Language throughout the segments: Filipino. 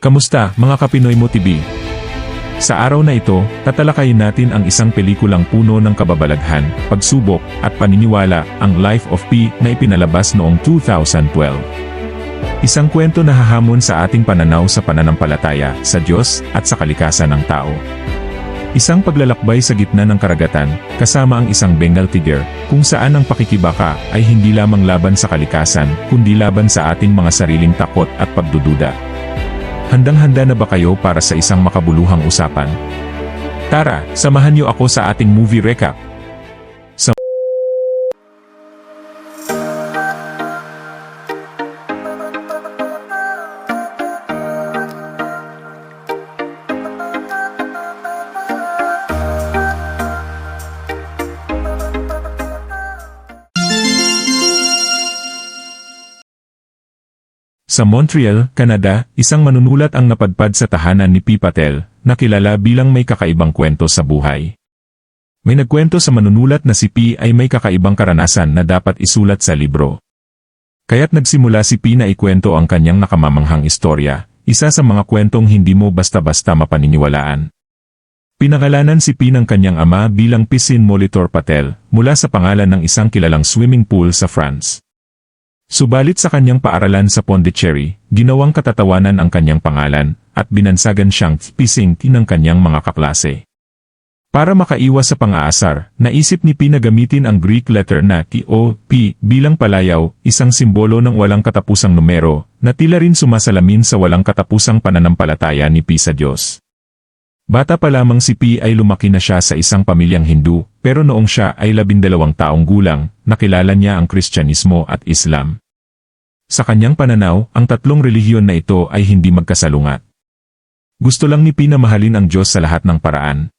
Kamusta, mga Kapinoy Mo TV? Sa araw na ito, tatalakayin natin ang isang pelikulang puno ng kababalaghan, pagsubok, at paniniwala, ang Life of Pi na ipinalabas noong 2012. Isang kwento na hahamon sa ating pananaw sa pananampalataya, sa Diyos, at sa kalikasan ng tao. Isang paglalakbay sa gitna ng karagatan, kasama ang isang Bengal tiger, kung saan ang pakikibaka ay hindi lamang laban sa kalikasan, kundi laban sa ating mga sariling takot at pagdududa. Handang-handa na ba kayo para sa isang makabuluhang usapan? Tara, samahan niyo ako sa ating movie recap. Sa Montreal, Canada, isang manunulat ang napadpad sa tahanan ni P. Patel, na kilala bilang may kakaibang kwento sa buhay. May nagkwento sa manunulat na si P ay may kakaibang karanasan na dapat isulat sa libro. Kaya't nagsimula si P na ikwento ang kanyang nakamamanghang istorya, isa sa mga kwentong hindi mo basta-basta mapaniniwalaan. Pinangalanan si P ng kanyang ama bilang Pisin Molitor Patel, mula sa pangalan ng isang kilalang swimming pool sa France. Subalit sa kanyang paaralan sa Pondicherry, ginawang katatawanan ang kanyang pangalan, at binansagan siyang pising ng kanyang mga kaklase. Para makaiwas sa pang-aasar, naisip ni P na gamitin ang Greek letter na T o P bilang palayaw, isang simbolo ng walang katapusang numero, na tila rin sumasalamin sa walang katapusang pananampalataya ni P sa Diyos. Bata pa lamang si P ay lumaki na siya sa isang pamilyang Hindu, pero noong siya ay labindalawang taong gulang, nakilala niya ang Kristyanismo at Islam. Sa kanyang pananaw, ang tatlong relihiyon na ito ay hindi magkasalungat. Gusto lang ni P na mahalin ang Diyos sa lahat ng paraan.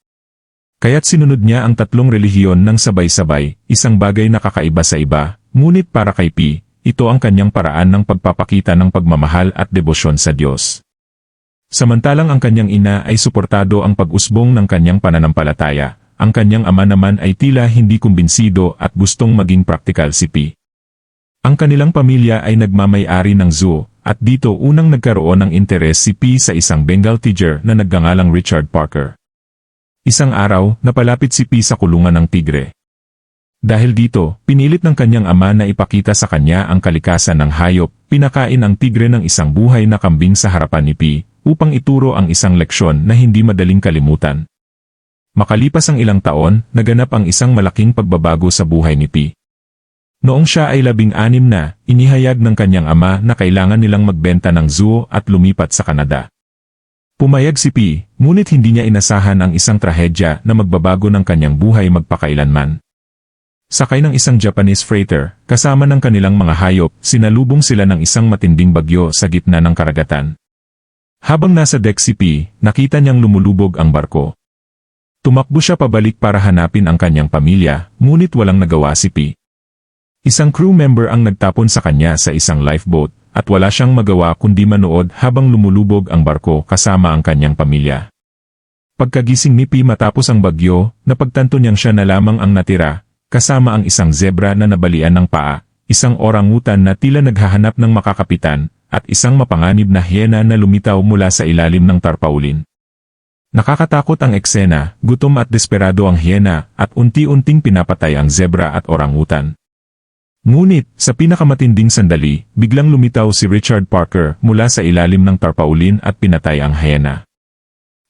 Kaya't sinunod niya ang tatlong relihiyon ng sabay-sabay, isang bagay na kakaiba sa iba, ngunit para kay P, ito ang kanyang paraan ng pagpapakita ng pagmamahal at debosyon sa Diyos. Samantalang ang kanyang ina ay suportado ang pag-usbong ng kanyang pananampalataya, ang kanyang ama naman ay tila hindi kumbinsido at gustong maging praktikal si P. Ang kanilang pamilya ay nagmamay-ari ng zoo, at dito unang nagkaroon ng interes si P sa isang Bengal tiger na nagngangalang Richard Parker. Isang araw, napalapit si P sa kulungan ng tigre. Dahil dito, pinilit ng kanyang ama na ipakita sa kanya ang kalikasan ng hayop, pinakain ang tigre ng isang buhay na kambing sa harapan ni P, upang ituro ang isang leksyon na hindi madaling kalimutan. Makalipas ang ilang taon, naganap ang isang malaking pagbabago sa buhay ni P. Noong siya ay labing-anim na, inihayag ng kanyang ama na kailangan nilang magbenta ng zoo at lumipat sa Canada. Pumayag si P, ngunit hindi niya inasahan ang isang trahedya na magbabago ng kanyang buhay magpakailanman. Sakay ng isang Japanese freighter, kasama ng kanilang mga hayop, sinalubong sila ng isang matinding bagyo sa gitna ng karagatan. Habang nasa deck si P, nakita niyang lumulubog ang barko. Tumakbo siya pabalik para hanapin ang kanyang pamilya, ngunit walang nagawa si P. Isang crew member ang nagtapon sa kanya sa isang lifeboat, at wala siyang magawa kundi manood habang lumulubog ang barko kasama ang kanyang pamilya. Pagkagising ni P matapos ang bagyo, napagtanto niyang siya na lamang ang natira, kasama ang isang zebra na nabalian ng paa, isang orangutan na tila naghahanap ng makakapitan, at isang mapanganib na hyena na lumitaw mula sa ilalim ng tarpaulin. Nakakatakot ang eksena, gutom at desperado ang hyena, at unti-unting pinapatay ang zebra at orangutan. Ngunit, sa pinakamatinding sandali, biglang lumitaw si Richard Parker mula sa ilalim ng tarpaulin at pinatay ang hyena.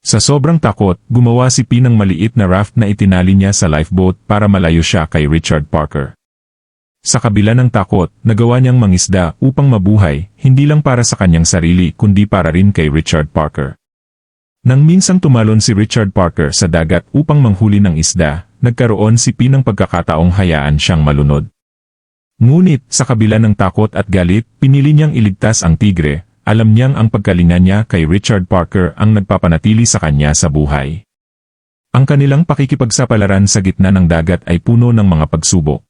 Sa sobrang takot, gumawa si P ng maliit na raft na itinali niya sa lifeboat para malayo siya kay Richard Parker. Sa kabila ng takot, nagawa niyang mangisda upang mabuhay, hindi lang para sa kanyang sarili kundi para rin kay Richard Parker. Nang minsang tumalon si Richard Parker sa dagat upang manghuli ng isda, nagkaroon si P ng pagkakataong hayaan siyang malunod. Ngunit, sa kabila ng takot at galit, pinili niyang iligtas ang tigre, alam niyang ang pagkalinga niya kay Richard Parker ang nagpapanatili sa kanya sa buhay. Ang kanilang pakikipagsapalaran sa gitna ng dagat ay puno ng mga pagsubok.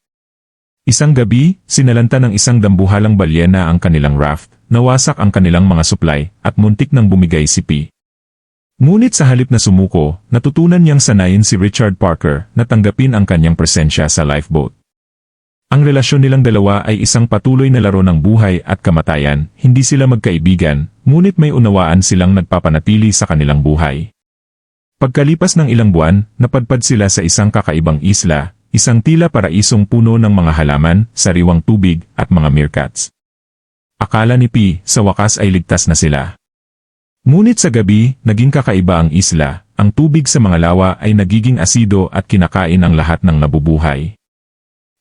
Isang gabi, sinalanta ng isang dambuhalang balyena ang kanilang raft, nawasak ang kanilang mga supply, at muntik nang bumigay si P. Ngunit sa halip na sumuko, natutunan niyang sanayin si Richard Parker na tanggapin ang kanyang presensya sa lifeboat. Ang relasyon nilang dalawa ay isang patuloy na laro ng buhay at kamatayan, hindi sila magkaibigan, ngunit may unawaan silang nagpapanatili sa kanilang buhay. Pagkalipas ng ilang buwan, napadpad sila sa isang kakaibang isla, isang tila paraisong puno ng mga halaman, sariwang tubig, at mga meerkats. Akala ni Pi, sa wakas ay ligtas na sila. Ngunit sa gabi, naging kakaiba ang isla, ang tubig sa mga lawa ay nagiging asido at kinakain ang lahat ng nabubuhay.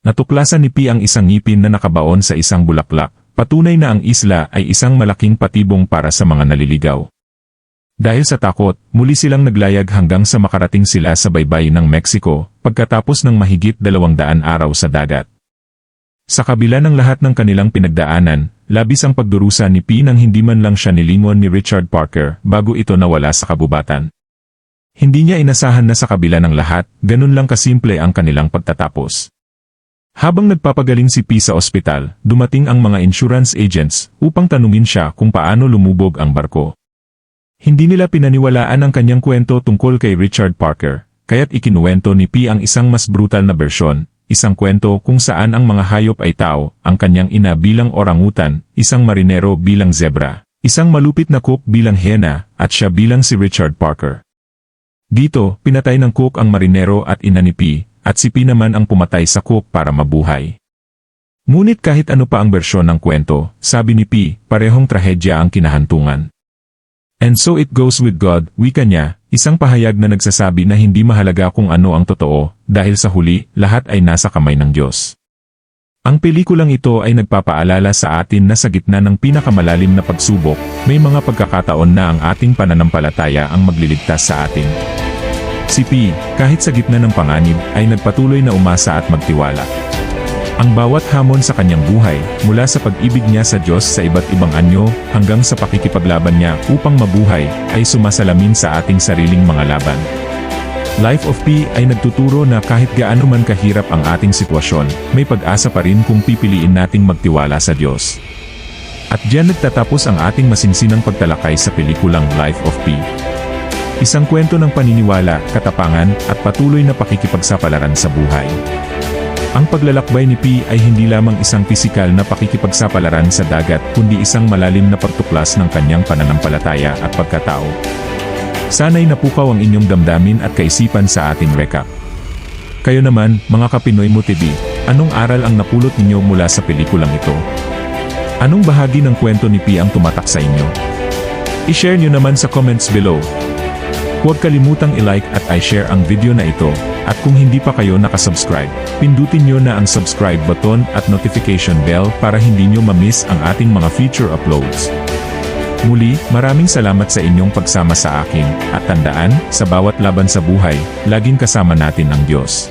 Natuklasan ni Pi ang isang ngipin na nakabaon sa isang bulaklak, patunay na ang isla ay isang malaking patibong para sa mga naliligaw. Dahil sa takot, muli silang naglayag hanggang sa makarating sila sa baybay ng Mexico, pagkatapos ng mahigit dalawang daan araw sa dagat. Sa kabila ng lahat ng kanilang pinagdaanan, labis ang pagdurusa ni P nang hindi man lang siya nilingon ni Richard Parker bago ito nawala sa kabubatan. Hindi niya inasahan na sa kabila ng lahat, ganun lang kasimple ang kanilang pagtatapos. Habang nagpapagaling si P sa ospital, dumating ang mga insurance agents upang tanungin siya kung paano lumubog ang barko. Hindi nila pinaniwalaan ang kanyang kwento tungkol kay Richard Parker, kaya't ikinuwento ni P ang isang mas brutal na bersyon, isang kwento kung saan ang mga hayop ay tao, ang kanyang ina bilang orangutan, isang marinero bilang zebra, isang malupit na cook bilang hena, at siya bilang si Richard Parker. Dito, pinatay ng cook ang marinero at ina ni P, at si P naman ang pumatay sa cook para mabuhay. Ngunit kahit ano pa ang bersyon ng kwento, sabi ni P, parehong trahedya ang kinahantungan. And so it goes with God, wika niya, isang pahayag na nagsasabi na hindi mahalaga kung ano ang totoo, dahil sa huli, lahat ay nasa kamay ng Diyos. Ang pelikulang ito ay nagpapaalala sa atin na sa gitna ng pinakamalalim na pagsubok, may mga pagkakataon na ang ating pananampalataya ang magliligtas sa atin. Si P, kahit sa gitna ng panganib, ay nagpatuloy na umasa at magtiwala. Ang bawat hamon sa kanyang buhay, mula sa pag-ibig niya sa Diyos sa iba't ibang anyo, hanggang sa pakikipaglaban niya upang mabuhay, ay sumasalamin sa ating sariling mga laban. Life of P ay nagtuturo na kahit gaano man kahirap ang ating sitwasyon, may pag-asa pa rin kung pipiliin nating magtiwala sa Diyos. At diyan nagtatapos ang ating masinsinang pagtalakay sa pelikulang Life of P. Isang kwento ng paniniwala, katapangan, at patuloy na pakikipagsapalaran sa buhay. Ang paglalakbay ni P ay hindi lamang isang pisikal na pakikipagsapalaran sa dagat kundi isang malalim na pagtuklas ng kanyang pananampalataya at pagkatao. Sana'y napukaw ang inyong damdamin at kaisipan sa ating recap. Kayo naman, mga Kapinoy Mo TV, anong aral ang napulot ninyo mula sa pelikulang ito? Anong bahagi ng kwento ni P ang tumatak sa inyo? I-share nyo naman sa comments below. Huwag kalimutang i-like at i-share ang video na ito, at kung hindi pa kayo nakasubscribe, pindutin nyo na ang subscribe button at notification bell para hindi nyo ma-miss ang ating mga future uploads. Muli, maraming salamat sa inyong pagsama sa akin, at tandaan, sa bawat laban sa buhay, laging kasama natin ang Diyos.